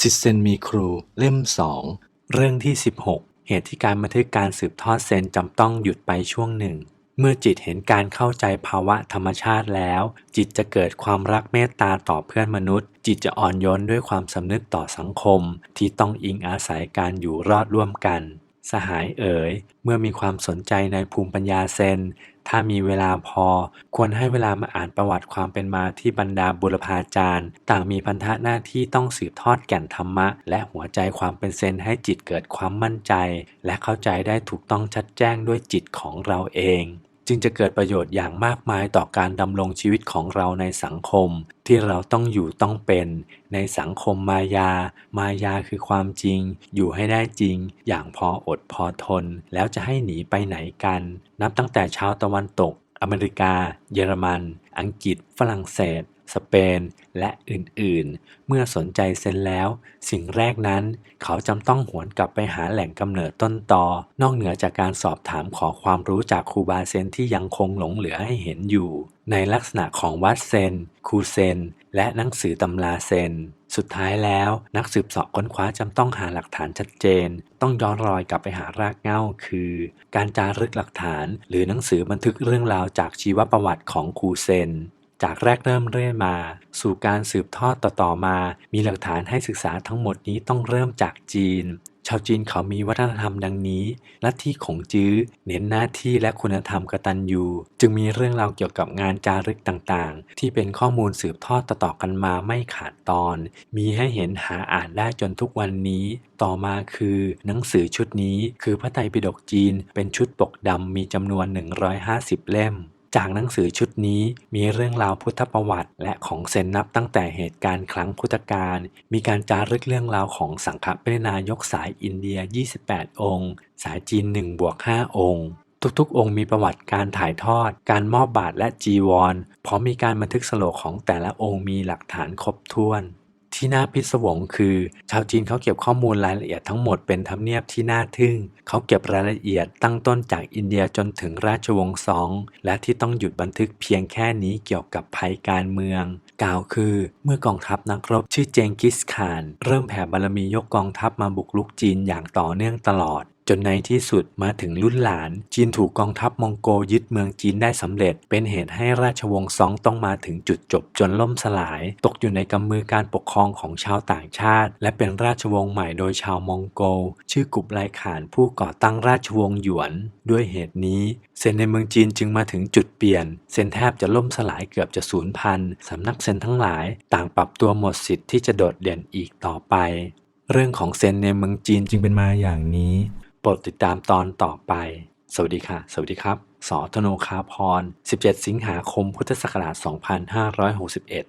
ซิสเซนมีครู เล่ม 2 เรื่องที่ 16 เหตุที่การบันทึกการสืบทอดเซนจำต้องหยุดไปช่วงหนึ่ง เมื่อจิตเห็นการเข้าใจภาวะธรรมชาติแล้ว จิตจะเกิดความรักเมตตาต่อเพื่อนมนุษย์ จิตจะอ่อนโยนด้วยความสำนึกต่อสังคม ที่ต้องอิงอาศัยการอยู่รอดร่วมกัน สหายเอ๋ย เมื่อมีความสนใจในภูมิปัญญาเซน ถ้ามีเวลาพอ ควรให้เวลามาอ่านประวัติความเป็นมาที่บรรดาบุรพาจารย์ ต่างมีพันธะหน้าที่ต้องสืบทอดแก่นธรรมะ และหัวใจความเป็นเซนให้จิตเกิดความมั่นใจ และเข้าใจได้ถูกต้องชัดแจ้งด้วยจิตของเราเอง จึงจะเกิดประโยชน์อย่างมากมายต่อการดำรงชีวิตของเราในสังคม ที่เราต้องอยู่ต้องเป็นในสังคมมายา มายาคือความจริง อยู่ให้ได้จริง อย่างพออดพอทน แล้วจะให้หนีไปไหนกัน นับตั้งแต่ชาวตะวันตก อเมริกา เยอรมัน อังกฤษ ฝรั่งเศส สเปน และอื่นๆ เมื่อสนใจเซนแล้ว สิ่งแรกนั้น เขาจำต้องหวนกลับไปหาแหล่งกำเนิดต้นตอ นอกเหนือจากการสอบถามขอความรู้จากครูบาเซนที่ยังคงหลงเหลือให้เห็นอยู่ ในลักษณะของวัดเซนครูเซน และหนังสือตำราเซนสุดท้ายแล้วนักสืบสอบค้นคว้าจำต้องหาหลักฐานชัดเจน ต้องย้อนรอยกลับไปหารากเหง้าคือ การจารึกหลักฐาน หรือหนังสือบันทึกเรื่องราวจากชีวประวัติของครูเซน จากแรกเริ่มเรื่อยมา สู่การสืบทอดต่อๆมา มีหลักฐานให้ศึกษาทั้งหมดนี้ต้องเริ่มจากจีน ชาวจีนเขามีวัฒนธรรมดังนี้ ลัทธิของจื้อ เน้นหน้าที่และคุณธรรมกตัญญูจึงมีเรื่องราวเกี่ยวกับงานจารึกต่างๆ ที่เป็นข้อมูลสืบทอดต่อๆกันมาไม่ขาดตอน มีให้เห็นหาอ่านได้จนทุกวันนี้ ต่อมาคือ หนังสือชุดนี้คือพระไตรปิฎกจีน เป็นชุดปกดำมีจำนวน 150 เล่ม จากหนังสือชุดนี้มีเรื่องราวพุทธประวัติ และของเซนนับตั้งแต่เหตุการณ์ครั้งพุทธกาลมีการจารึกเรื่องราวของสังฆปรินายกสายอินเดีย 28 องค์ สายจีน1บวก5องค์ทุกๆ องค์มีประวัติการถ่ายทอด การมอบบาทและจีวร พร้อมมีการบันทึกสโลกของแต่ละองค์มีหลักฐานครบถ้วน ที่น่าพิศวงคือ ชาวจีนเขาเก็บข้อมูลรายละเอียดทั้งหมดเป็นธรรมเนียบที่น่าทึ่ง เขาเก็บรายละเอียดตั้งต้นจากอินเดียจนถึงราชวงศ์ซอง และที่ต้องหยุดบันทึกเพียงแค่นี้เกี่ยวกับภัยการเมือง กล่าวคือ เมื่อกองทัพนักรบชื่อเจงกิสข่าน เริ่มแผ่บารมียกกองทัพมาบุกลุกจีนอย่างต่อเนื่องตลอด จนในที่สุดมาถึงรุ่นหลาน จีนถูกกองทัพมองโกยึดเมืองจีนได้สำเร็จ เป็นเหตุให้ราชวงศ์ซองต้องมาถึงจุดจบจนล่มสลาย ตกอยู่ในกำมือการปกครองของชาวต่างชาติ และเป็นราชวงศ์ใหม่โดยชาวมองโก ชื่อกุบไลขานผู้ก่อตั้งราชวงศ์หยวน ด้วยเหตุนี้ เซนในเมืองจีนจึงมาถึงจุดเปลี่ยน เซนแทบจะล่มสลายเกือบจะสูญพันธุ์สำนักเซนทั้งหลาย ต่างปรับตัวหมดสิทธิ์ที่จะโดดเด่นอีกต่อไป เรื่องของเซนในเมืองจีนจึงเป็นมาอย่างนี้ ปรดติดตามตอนต่อไป สวัสดีค่ะ สวัสดีครับ สอธโนคาพร 17 สิงหาคม พุทธศักราช 2561